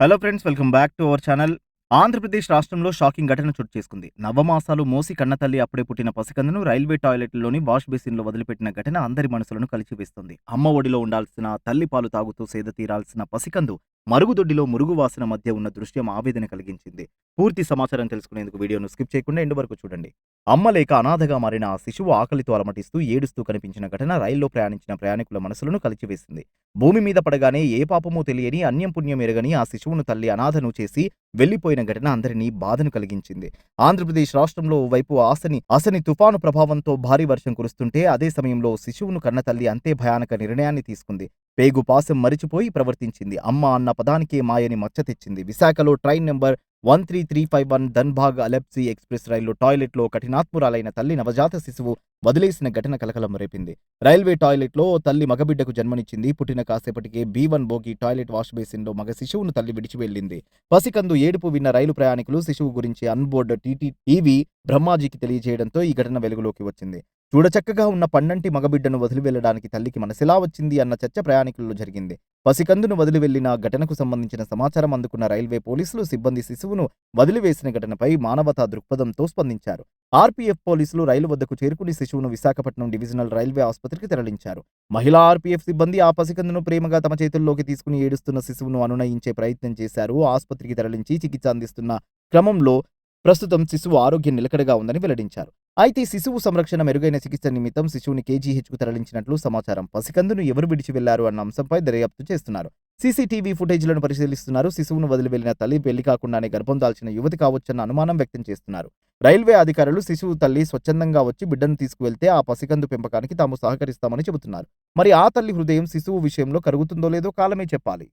Hello friends welcome back to our channel Andhra Pradesh రాష్ట్రంలో shocking ఘటన చోటు చేసుకుంది. నవమాసాలు మోసి కన్నతల్లి అప్పుడే పుట్టిన పసికందును రైల్వే టాయిలెట్లోని వాష్ బేసిన్లో వదిలిపెట్టిన ఘటన అందరి మనసులను కలిచివేస్తుంది. అమ్మ ఒడిలో ఉండాల్సిన తల్లి పాలు తాగుతూ సేద తీరాల్సిన పసికందు మరుగుదొడ్డిలో మురుగు వాసన మధ్య ఉన్న దృశ్యం ఆవేదన కలిగించింది. పూర్తి సమాచారం తెలుసుకునేందుకు వీడియోను స్కిప్ చేయకుండా ఎండు వరకు చూడండి. అమ్మ లేక అనాథగా మారిన ఆ శిశువు ఆకలితో అలమటిస్తూ ఏడుస్తూ కనిపించిన ఘటన రైల్లో ప్రయాణించిన ప్రయాణికుల మనసులను కలిచివేసింది. భూమి మీద పడగానే ఏ పాపమో తెలియని అన్యం పుణ్యం ఎరగని ఆ శిశువును తల్లి అనాథను చేసి వెళ్ళిపోయిన ఘటన అందరినీ బాధను కలిగించింది. ఆంధ్రప్రదేశ్ రాష్ట్రంలో ఓ వైపు ఆసని అసని తుఫాను ప్రభావంతో భారీ వర్షం కురుస్తుంటే అదే సమయంలో శిశువును కన్న తల్లి అంతే భయానక నిర్ణయాన్ని తీసుకుంది. పేగు పాసం మరిచిపోయి ప్రవర్తించింది. అమ్మ అన్న పదానికే మాయని మచ్చ తెచ్చింది. విశాఖలో train number one three three five one Dhanbad Alleppey express రైలు టాయిలెట్లో కఠినాత్మురాలైన తల్లి నవజాత శిశువు వదిలేసిన ఘటన కలకలం రేపింది. రైల్వే టాయిలెట్లో తల్లి మగబిడ్డకు జన్మనిచ్చింది. పుట్టిన కాసేపటికే B one bogie toilet wash బేసిన్లో మగ శిశువును తల్లి విడిచి వెళ్ళింది. పసికందు ఏడుపు విన్న రైలు ప్రయాణికులు శిశువు గురించి అన్బోర్డ్ టీటీ టీవీ బ్రహ్మాజీకి తెలియజేయడంతో ఈ ఘటన వెలుగులోకి వచ్చింది. చూడచక్కగా ఉన్న పండంటి మగబిడ్డను వదిలి వెళ్ళడానికి తల్లికి మనసిలా వచ్చింది అన్న చర్చ ప్రయాణికుల్లో జరిగింది. పసికందును వదిలి వెళ్ళిన ఘటనకు సంబంధించిన సమాచారం అందుకున్న రైల్వే పోలీసులు సిబ్బంది శిశువును వదిలివేసిన ఘటనపై మానవతా దృక్పథంతో స్పందించారు. ఆర్పీఎఫ్ పోలీసులు రైలు వద్దకు చేరుకుని శిశువును విశాఖపట్నం డివిజనల్ రైల్వే ఆసుపత్రికి తరలించారు. మహిళా ఆర్పీఎఫ్ సిబ్బంది ఆ పసికందును ప్రేమగా తమ చేతుల్లోకి తీసుకుని ఏడుస్తున్న శిశువును అనునయించే ప్రయత్నం చేశారు. ఆసుపత్రికి తరలించి చికిత్స అందిస్తున్న క్రమంలో ప్రస్తుతం శిశువు ఆరోగ్యం నిలకడగా ఉందని వెల్లడించారు. అయితే శిశువు సంరక్షణ మెరుగైన చికిత్స నిమిత్తం శిశువుని కేజీహెచ్కు తరలించినట్లు సమాచారం. పసికందును ఎవరు విడిచి వెళ్ళారు అన్న అంశంపై దర్యాప్తు చేస్తున్నారు. సీసీటీవీ ఫుటేజ్లను పరిశీలిస్తున్నారు. శిశువును వదిలి వెళ్ళిన తల్లి పెళ్ళి కాకుండానే గర్భం దాల్చిన యువతి కావచ్చన్న అనుమానం వ్యక్తం చేస్తున్నారు. రైల్వే అధికారులు శిశువు తల్లి స్వచ్ఛందంగా వచ్చి బిడ్డను తీసుకువెళ్తే ఆ పసికందు పెంపకానికి తాము సహకరిస్తామని చెబుతున్నారు. మరి ఆ తల్లి హృదయం శిశువు విషయంలో కరుగుతుందో లేదో కాలమే చెప్పాలి.